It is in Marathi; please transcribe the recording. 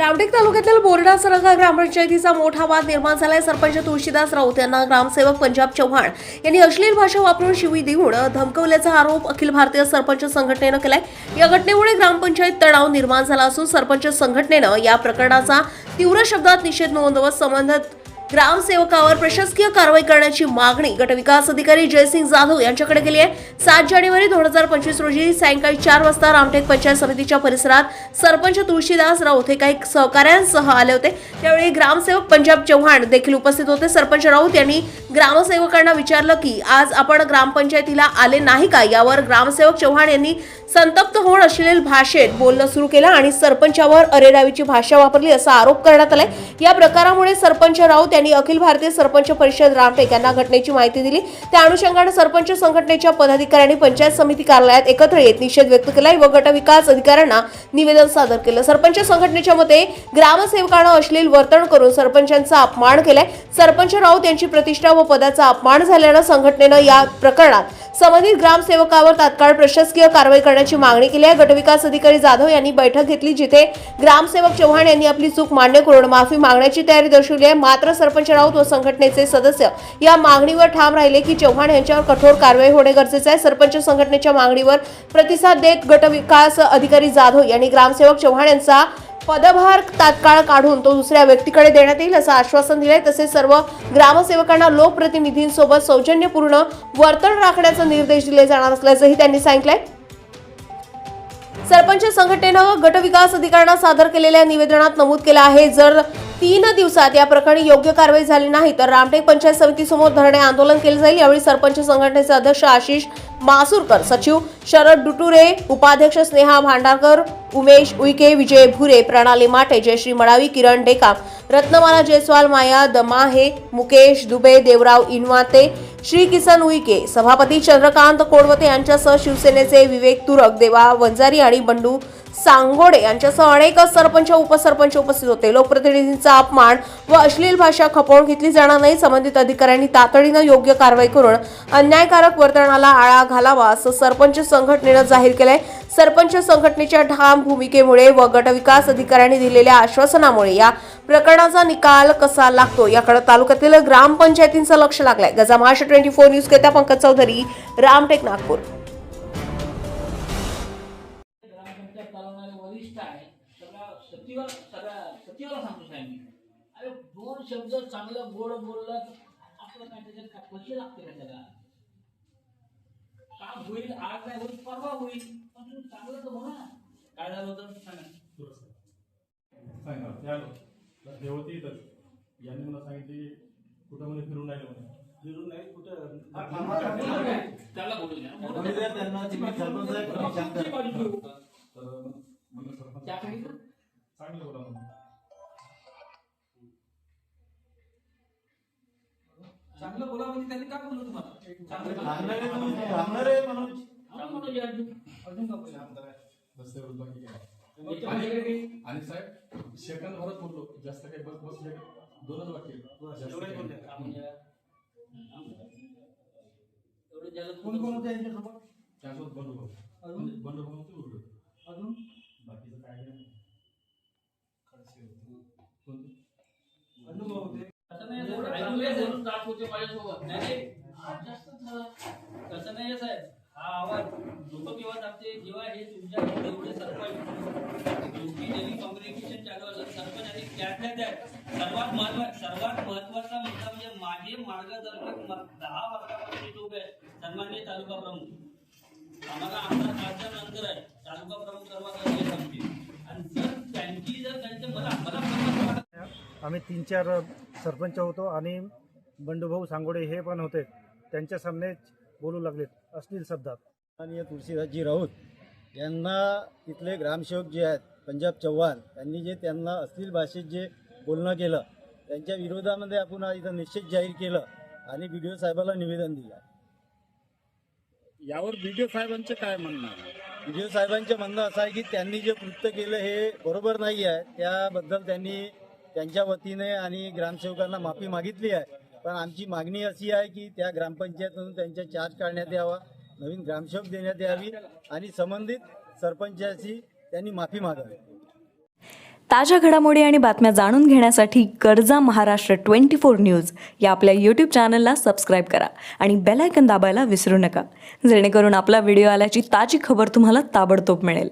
रामटेक तालुक्यातील बोर्डा सरगा ग्रामपंचायतीचा मोठा वाद निर्माण झालाय. सरपंच तुळशीदास राऊत यांना ग्रामसेवक पंजाब चव्हाण यांनी अश्लील भाषा वापरून शिवी देऊन धमकवल्याचा आरोप अखिल भारतीय सरपंच संघटनेनं केलाय. या घटनेमुळे ग्रामपंचायत तणाव निर्माण झाला असून सरपंच संघटनेनं या प्रकरणाचा तीव्र शब्दात निषेध नोंदवत संबंधित ग्रामसेवकावर प्रशासकीय कारवाई करण्याची मागणी गटविकास अधिकारी जयसिंग जाधव यांच्याकडे केली आहे. सात जानेवारी दोन हजार पंचवीस रोजी सायंकाळी चार वाजता रामटेक पंचायत समितीच्या परिसरात सरपंच तुळशीदास राऊत हे काही सहकाऱ्यांसह आले होते. त्यावेळी ग्रामसेवक पंजाब चव्हाण देखील उपस्थित होते. सरपंच राऊत यांनी ग्रामसेवकांना विचारलं की आज आपण ग्रामपंचायतीला आले नाही का? यावर ग्रामसेवक चव्हाण यांनी संतप्त होऊन अश्लील भाषेत बोलणं सुरू केलं आणि सरपंचावर अरेरावीची भाषा वापरली असा आरोप करण्यात आलाय. या प्रकारामुळे सरपंच राऊत यांनी अखिल भारतीय सरपंच परिषद रामटेक यांना घटनेची माहिती दिली. त्या अनुषंगाने सरपंच संघटनेच्या पदाधिकाऱ्यांनी पंचायत समिती कार्यालयात एकत्र येत निषेध व्यक्त केला व गटविकास अधिकाऱ्यांना निवेदन सादर केलं. सरपंच संघटनेच्या मते ग्रामसेवकानं अश्लील वर्तन करून सरपंचांचा अपमान केलाय. सरपंच राऊत यांची प्रतिष्ठा व पदाचा अपमान झाल्यानं संघटनेनं या प्रकरणात संबंधित ग्रामसेवकावर तात्काळ प्रशासकीय कारवाई करण्याची मागणी केली आहे. गटविकास अधिकारी जाधव यांनी बैठक घेतली जिथे ग्रामसेवक चव्हाण यांनी आपली चूक मान्य करून माफी मागण्याची तयारी दर्शवली आहे. मात्र सरपंच राऊत व संघटनेचे सदस्य या मागणीवर ठाम राहिले की चव्हाण यांच्यावर कठोर कारवाई होणे गरजेचे आहे. सरपंच संघटनेच्या मागणीवर प्रतिसाद देत गटविकास अधिकारी जाधव यांनी ग्रामसेवक चव्हाण यांचा पदभार तात्काळ काढून तो दुसऱ्या व्यक्तीकडे देण्यात येईल असं आश्वासन दिलंय. तसेच सर्व ग्रामसेवकांना लोकप्रतिनिधींसोबत सौजन्यपूर्ण वर्तन राखण्याचा निर्देश दिले जाणार असल्याचंही त्यांनी सांगितलंय. सरपंच संघटनेनं गटविकास अधिकाऱ्यांना सादर केलेल्या निवेदनात नमूद केलं आहे. जर तीन दिवसात या प्रकरणी योग्य कारवाई झाली नाही तर रामटेक पंचायत समितीसमोर धरणे आंदोलन केले जाईल. यावेळी सरपंच संघटनेचे अध्यक्ष आशिष मासूरकर सचिव शरद डुटुरे उपाध्यक्ष स्नेहा भांडारकर उमेश उईके विजय भुरे प्रणाली माटे जयश्री मडावी किरण डेका रत्नमाला जयस्वाल माया दमाहे मुकेश दुबे देवराव इनवाते श्री किसन उईके सभापती चंद्रकांत कोडवते यांच्यासह शिवसेनेचे विवेक तुरक देवा वंजारी आणि बंडू सांगोडे यांच्यासह अनेक सरपंच उपसरपंच उपस्थित होते. लोकप्रतिनिधींचा अपमान व अश्लील भाषा खपवून घेतली जाणार नाही. संबंधित अधिकाऱ्यांनी तातडीनं योग्य कारवाई करून अन्यायकारक वर्तनाला आळा घालावा असं सरपंच संघटनेनं जाहीर केलंय. सरपंच संघटनेच्या ठाम भूमिकेमुळे व गटविकास अधिकाऱ्यांनी दिलेल्या आश्वासनामुळे या प्रकरणाचा निकाल कसा लागतो याकडे तालुक्यातील ग्रामपंचायतींचं लक्ष लागलंय. गजा महाराष्ट्र ट्वेंटी फोर न्यूज करिता पंकज चौधरी रामटेक नागपूर. सगळ्या सचिवाला सगळ्या सचिवाला सांगतो साहेब मी. अरे दोन शब्द चांगलं गोड बोललं आपलं काय त्याच्यात काय पैसे लागते का त्याला? काम होईल आज नाही होईल परवा होईल. पण तुम्ही चांगलं तर म्हणा काय झालं होतं? सांगा. सांगा त्या देवती इथं. यांनी मला सांगितले कुठं म्हणे फिरून राहिले म्हणे फिरून नाही कुठं? त्याला बोलू द्या. त्यांना, त्या सांगितलं चांगलं बोला म्हणून. चांगलं बोला म्हणजे त्यांनी काय बोललो तुम्हाला? चांगलं बोला. सांगणारे सांगणारे म्हणून. हा, म्हणून. जे अर्जुन. अजून. का बोला? रस्त्यावर बाकी काय काही- आणि साहेब सेकंद भरत बोललो. जास्त काही बस बसले दोनच वाक्य एवढंच कोण कोण होते यांच्यासोबत त्यासोबत बंडू भाऊ. अजून बंडू भाऊ ते उरलो अजून बाकीचं काय नाही कोणते? अनुभव होते तसं नाही साहेब, हा आवाज लोकविवाद आपले जेव्हा हे तुमच्या एवढे सरपंच योगी डेली कम्युनिकेशन चालू सरपंच आणि त्यातल्या त्यात सर्वात महत्त्व सर्वात महत्त्वाचा मुद्दा म्हणजे माझे मार्गदर्शक दहा वर्षापासून लोक आहेत तालुका प्रमुख आम्हाला आमचा खासदार आहे. तालुका प्रमुख सर्वात आम्ही तीन चार सरपंच होतो आणि बंडूभाऊ सांगोडे हे पण होते. त्यांच्या सामने बोलू लागलेत अश्लील शब्दात माननीय तुळशीदासजी राऊत यांना तिथले ग्रामसेवक जे आहेत पंजाब चव्हाण यांनी जे त्यांना अश्लील भाषेत जे बोलणं केलं त्यांच्या विरोधामध्ये आपण आज इथं निश्चित जाहीर केलं आणि बी डी ओ साहेबाला निवेदन दिलं. यावर बीडीओ साहेबांचं काय म्हणणं आहे? बी डी ओ साहेबांचं म्हणणं असं आहे की त्यांनी जे कृत्य केलं हे बरोबर नाही आहे त्याबद्दल त्यांनी त्यांच्या वतीने आणि ग्रामसेवकांना माफी मागितली आहे. पण आमची मागणी अशी आहे की त्या ग्रामपंचायतमधून त्यांचा चार्ज काढण्यात यावा नवीन ग्रामसेवक देण्यात यावी आणि संबंधित सरपंचाशी त्यांनी माफी मागावी. ताज्या घडामोडी आणि बातम्या जाणून घेण्यासाठी गरजा महाराष्ट्र ट्वेंटी फोर न्यूज या आपल्या यूट्यूब चॅनलला सबस्क्राईब करा आणि बेल आयकन दाबायला विसरू नका. जेणेकरून आपला व्हिडिओ आल्याची ताजी खबर तुम्हाला ताबडतोब मिळेल.